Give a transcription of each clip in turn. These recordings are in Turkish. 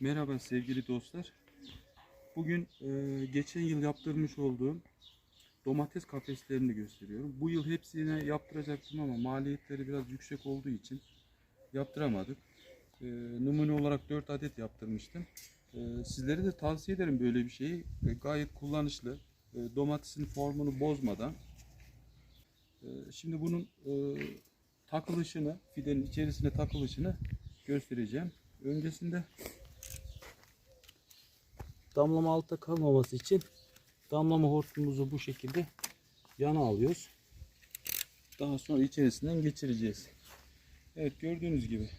Merhaba sevgili dostlar. Bugün e, geçen yıl yaptırmış olduğum domates kafeslerini gösteriyorum. Bu yıl hepsine yaptıracaktım ama maliyetleri biraz yüksek olduğu için yaptıramadık. E, numune olarak 4 adet yaptırmıştım. E, sizlere de tavsiye ederim böyle bir şeyi. E, gayet kullanışlı. E, domatesin formunu bozmadan. E, şimdi bunun e, takılışını, fidenin içerisine takılışını göstereceğim. Öncesinde damlama altta kalmaması için damlama hortumumuzu bu şekilde yana alıyoruz. Daha sonra içerisinden geçireceğiz. Evet gördüğünüz gibi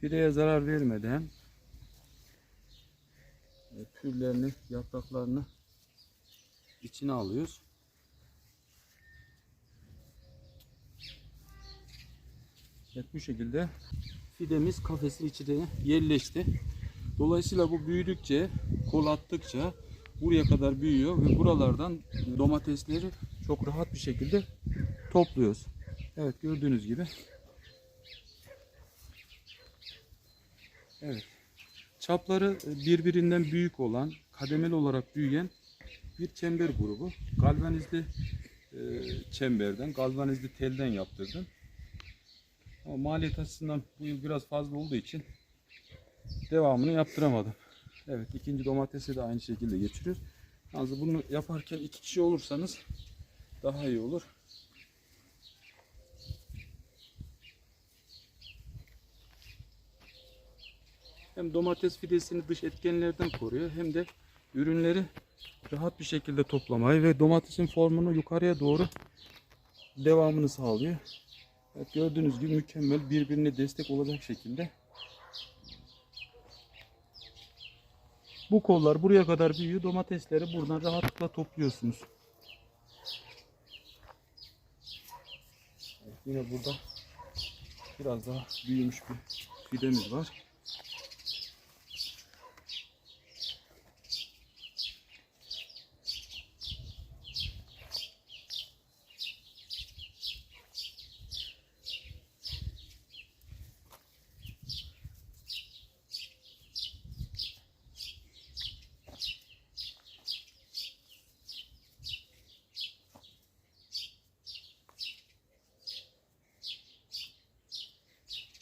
fideye zarar vermeden e, pürlerini, yapraklarını içine alıyoruz. Evet bu şekilde fidemiz kafesin içine yerleşti. Dolayısıyla bu büyüdükçe, kol attıkça buraya kadar büyüyor ve buralardan domatesleri çok rahat bir şekilde topluyoruz. Evet gördüğünüz gibi. Evet. Çapları birbirinden büyük olan, kademeli olarak büyüyen bir çember grubu. Galvanizli e, çemberden, galvanizli telden yaptırdım. Ama maliyet açısından bu yıl biraz fazla olduğu için devamını yaptıramadım. Evet ikinci domatesi de aynı şekilde geçiriyoruz. Yalnız bunu yaparken iki kişi olursanız daha iyi olur. Hem domates fidesini dış etkenlerden koruyor hem de ürünleri rahat bir şekilde toplamayı ve domatesin formunu yukarıya doğru devamını sağlıyor. Evet, gördüğünüz gibi mükemmel birbirine destek olacak şekilde Bu kollar buraya kadar büyüyor. Domatesleri buradan rahatlıkla topluyorsunuz. Evet, yine burada biraz daha büyümüş bir fidemiz var.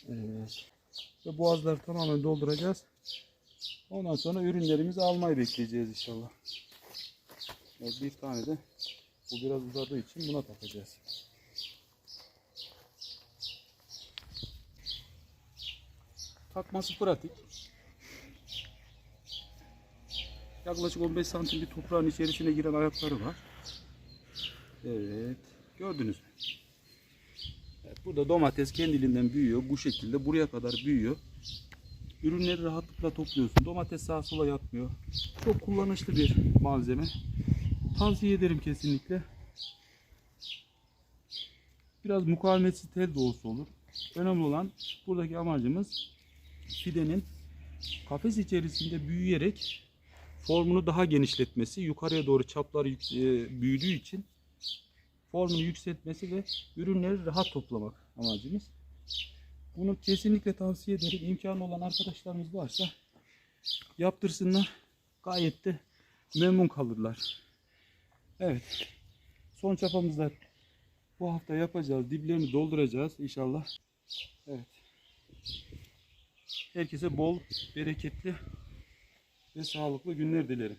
Ve boğazları tamamen dolduracağız. Ondan sonra ürünlerimizi almayı bekleyeceğiz inşallah. Evet, bir tane de bu biraz uzadığı için buna takacağız. Takması pratik. Yaklaşık 15 santim bir toprağın içerisine giren ayakları var. Evet. Gördünüz mü? Burada domates kendiliğinden büyüyor. Bu şekilde buraya kadar büyüyor. Ürünleri rahatlıkla topluyorsun. Domates sağa sola yatmıyor. Çok kullanışlı bir malzeme. Tavsiye ederim kesinlikle. Biraz mukavemetsiz tel de olsa olur. Önemli olan buradaki amacımız fidenin kafes içerisinde büyüyerek formunu daha genişletmesi. Yukarıya doğru çapları yük- e, büyüdüğü için formunu yükseltmesi ve ürünleri rahat toplamak amacımız. Bunu kesinlikle tavsiye ederim. İmkanı olan arkadaşlarımız varsa yaptırsınlar. Gayet de memnun kalırlar. Evet. Son çapamızda bu hafta yapacağız. Diplerini dolduracağız inşallah. Evet. Herkese bol, bereketli ve sağlıklı günler dilerim.